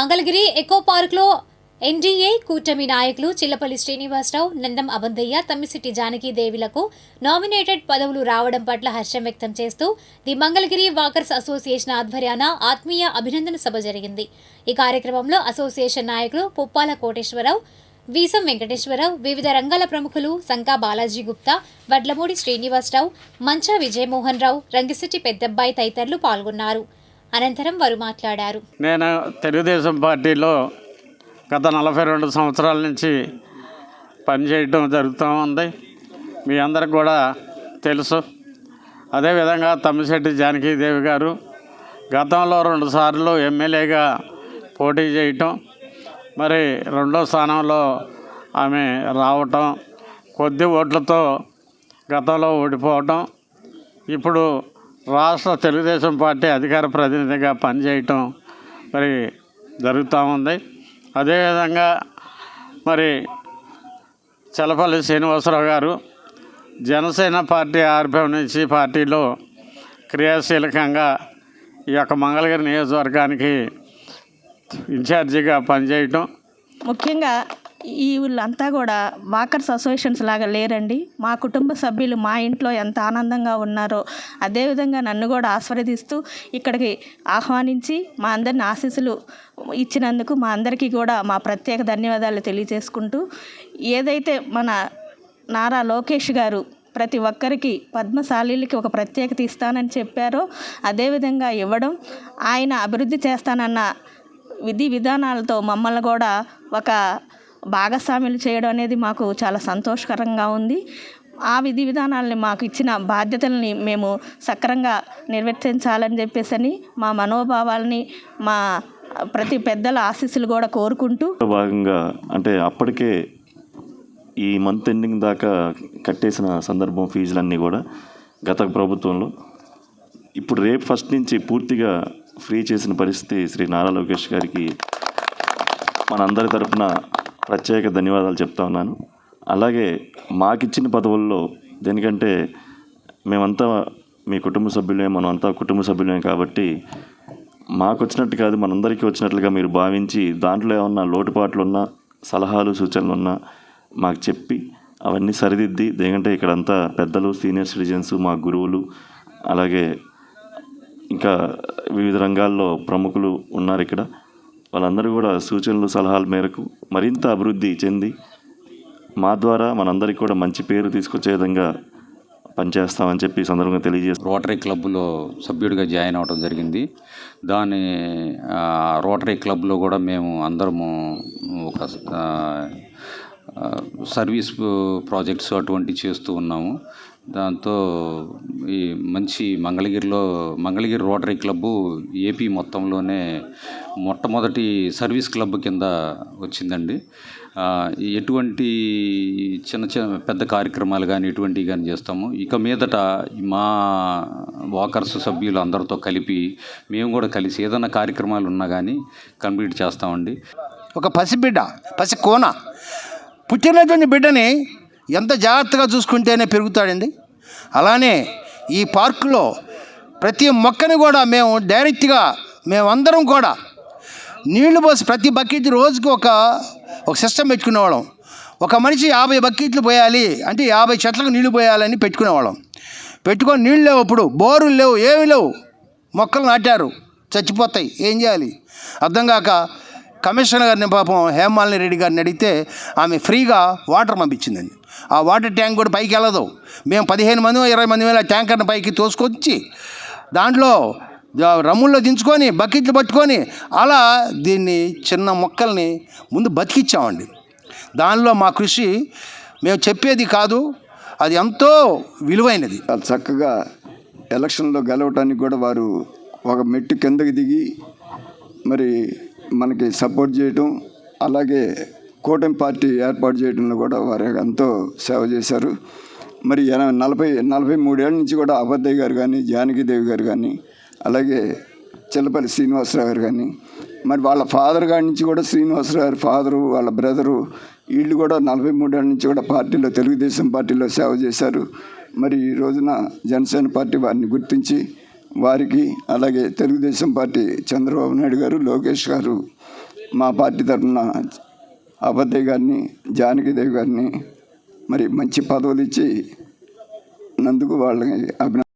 Mangalagiri echo పార్క్లో NDA కూటమి నాయకులు చిల్లపల్లి శ్రీనివాసరావు నందం అబందయ్య తమ్మిశెట్టి జానకీదేవిలకు నామినేటెడ్ పదవులు రావడం పట్ల హర్షం వ్యక్తం చేస్తూ ది మంగళగిరి వాకర్స్ అసోసియేషన్ ఆధ్వర్యాన ఆత్మీయ అభినందన సభ జరిగింది. ఈ కార్యక్రమంలో అసోసియేషన్ నాయకులు పుప్పాల కోటేశ్వరరావు వీసం వెంకటేశ్వరరావు వివిధ రంగాల ప్రముఖులు సంకా బాలాజీ గుప్తా వడ్లమూడి శ్రీనివాసరావు మంచా విజయమోహన్ రావు రంగిశెట్టి పెద్దబ్బాయి తదితరులు పాల్గొన్నారు. అనంతరం వారు మాట్లాడారు. నేను తెలుగుదేశం పార్టీలో గత నలభై రెండు సంవత్సరాల నుంచి పనిచేయటం జరుగుతూ ఉంది. మీ అందరికి కూడా తెలుసు. అదేవిధంగా తమ్మిశెట్టి జానకీదేవి గారు గతంలో రెండుసార్లు ఎమ్మెల్యేగా పోటీ చేయటం మరి రెండో స్థానంలో ఆమె రావటం కొద్ది ఓట్లతో గతంలో ఓడిపోవటం ఇప్పుడు రాష్ట్ర తెలుగుదేశం పార్టీ అధికార ప్రతినిధిగా పనిచేయటం మరి జరుగుతూ ఉంది. అదేవిధంగా మరి చలపల్లి శ్రీనివాసరావు గారు జనసేన పార్టీ ఆర్భం నుంచి పార్టీలో క్రియాశీలకంగా ఈ యొక్క మంగళగిరి నియోజకవర్గానికి ఇన్ఛార్జిగా పనిచేయటం. ముఖ్యంగా ఈ వీళ్ళంతా కూడా వాకర్స్ అసోసియేషన్స్ లాగా లేరండి. మా కుటుంబ సభ్యులు మా ఇంట్లో ఎంత ఆనందంగా ఉన్నారో అదేవిధంగా నన్ను కూడా ఆస్వాదిస్తూ ఇక్కడికి ఆహ్వానించి మా అందరిని ఆశీస్సులు ఇచ్చినందుకు మా అందరికీ కూడా మా ప్రత్యేక ధన్యవాదాలు తెలియజేసుకుంటూ ఏదైతే మన నారా లోకేష్ గారు ప్రతి ఒక్కరికి పద్మశాలీలకి ఒక ప్రత్యేకత ఇస్తానని చెప్పారో అదేవిధంగా ఇవ్వడం ఆయన అభివృద్ధి చేస్తానన్న విధి విధానాలతో మమ్మల్ని కూడా ఒక భాగస్వాములు చేయడం అనేది మాకు చాలా సంతోషకరంగా ఉంది. ఆ విధి విధానాలని మాకు ఇచ్చిన బాధ్యతల్ని మేము సక్రంగా నిర్వర్తించాలని చెప్పేసి మా మనోభావాల్ని మా ప్రతి పెద్దల ఆశీస్సులు కూడా కోరుకుంటూ భాగంగా అంటే అప్పటికే ఈ మంత్ ఎండింగ్ దాకా కట్టేసిన సందర్భం ఫీజులన్నీ కూడా గత ప్రభుత్వంలో. ఇప్పుడు రేపు ఫస్ట్ నుంచి పూర్తిగా ఫ్రీ చేసిన పరిస్థితి శ్రీ నారా లోకేష్ గారికి మనందరి తరఫున ప్రత్యేక ధన్యవాదాలు చెప్తా ఉన్నాను. అలాగే మాకిచ్చిన పదవుల్లో దేనికంటే మేమంతా మీ కుటుంబ సభ్యులే మనమంతా కుటుంబ సభ్యులమే కాబట్టి మాకు వచ్చినట్టు కాదు మనందరికీ వచ్చినట్లుగా మీరు భావించి దాంట్లో ఏమన్నా లోటుపాట్లు ఉన్నా సలహాలు సూచనలు ఉన్నా మాకు చెప్పి అవన్నీ సరిదిద్ది ఎందుకంటే ఇక్కడంతా పెద్దలు సీనియర్ సిటిజన్స్ మా గురువులు అలాగే ఇంకా వివిధ రంగాల్లో ప్రముఖులు ఉన్నారు ఇక్కడ. వాళ్ళందరూ కూడా సూచనలు సలహాల మేరకు మరింత అభివృద్ధి చెంది మా ద్వారా మనందరికీ కూడా మంచి పేరు తీసుకొచ్చే విధంగా పనిచేస్తామని చెప్పి సందర్భంగా తెలియజేస్తాం రోటరీ క్లబ్లో సభ్యుడిగా జాయిన్ అవ్వడం జరిగింది. దాని రోటరీ క్లబ్లో కూడా మేము అందరము ఒక సర్వీస్ ప్రాజెక్ట్స్ అటువంటివి చేస్తూ ఉన్నాము. దాంతో ఈ మంచి మంగళగిరిలో మంగళగిరి రోటరీ క్లబ్బు ఏపీ మొత్తంలోనే మొట్టమొదటి సర్వీస్ క్లబ్ కింద వచ్చిందండి. ఎటువంటి చిన్న చిన్న పెద్ద కార్యక్రమాలు కానీ ఇటువంటివి కానీ చేస్తాము. ఇక మీదట మా వాకర్స్ సభ్యులు అందరితో కలిపి మేము కూడా కలిసి ఏదైనా కార్యక్రమాలు ఉన్నా కానీ కంప్లీట్ చేస్తామండి. ఒక పసిబిడ్డ పసి కోన పుట్టినటువంటి బిడ్డని ఎంత జాగ్రత్తగా చూసుకుంటేనే పెరుగుతాడండి? అలానే ఈ పార్కులో ప్రతి మొక్కని కూడా మేము డైరెక్ట్గా మేమందరం కూడా నీళ్ళు పోసి ప్రతి బకెట్ రోజుకి ఒక ఒక సిస్టమ్ పెట్టుకునేవాళ్ళం. ఒక మనిషి యాభై బకెట్లు పోయాలి అంటే యాభై చెట్లకు నీళ్ళు పోయాలని పెట్టుకునేవాళ్ళం. పెట్టుకొని నీళ్ళు లేవు ఇప్పుడు బోరులు లేవు ఏమి లేవు. మొక్కలు నాటారు చచ్చిపోతాయి ఏం చేయాలి? అర్థం కాక కమిషనర్ గారిని పాపం హేమాలిని రెడ్డి గారిని అడిగితే ఆమె ఫ్రీగా వాటర్ పంపించిందండి. ఆ వాటర్ ట్యాంక్ కూడా పైకి వెళ్ళదు. మేము పదిహేను మంది ఇరవై మంది వేల ట్యాంకర్ని పైకి తోసుకొచ్చి దాంట్లో రమ్ముల్లో దించుకొని బకెట్లు పట్టుకొని అలా దీన్ని చిన్న మొక్కల్ని ముందు బతికిచ్చామండి. దానిలో మా కృషి మేము చెప్పేది కాదు అది ఎంతో విలువైనది. చక్కగా ఎలక్షన్లో గెలవటానికి కూడా వారు ఒక మెట్టు కిందకి దిగి మరి మనకి సపోర్ట్ చేయటం అలాగే కూటమి పార్టీ ఏర్పాటు చేయడంలో కూడా వారు ఎంతో సేవ చేశారు. మరి ఎన- నలభై నలభై మూడేళ్ళ నుంచి కూడా అబద్దయ్య గారు కానీ జానకిదేవి గారు కానీ అలాగే చిల్లపల్లి శ్రీనివాసరావు గారు కానీ మరి వాళ్ళ ఫాదర్ గారి నుంచి కూడా శ్రీనివాసరావు గారి ఫాదరు వాళ్ళ బ్రదరు వీళ్ళు కూడా నలభై మూడేళ్ళ నుంచి కూడా పార్టీలో తెలుగుదేశం పార్టీలో సేవ చేశారు. మరి ఈ రోజున జనసేన పార్టీ వారిని గుర్తించి వారికి అలాగే తెలుగుదేశం పార్టీ చంద్రబాబు నాయుడు గారు లోకేష్ గారు మా పార్టీ తరఫున అబద్దయ్య గారిని జానకిదేవి గారిని మరి మంచి పదవులు ఇచ్చి నందుకు వాళ్ళని అభినందన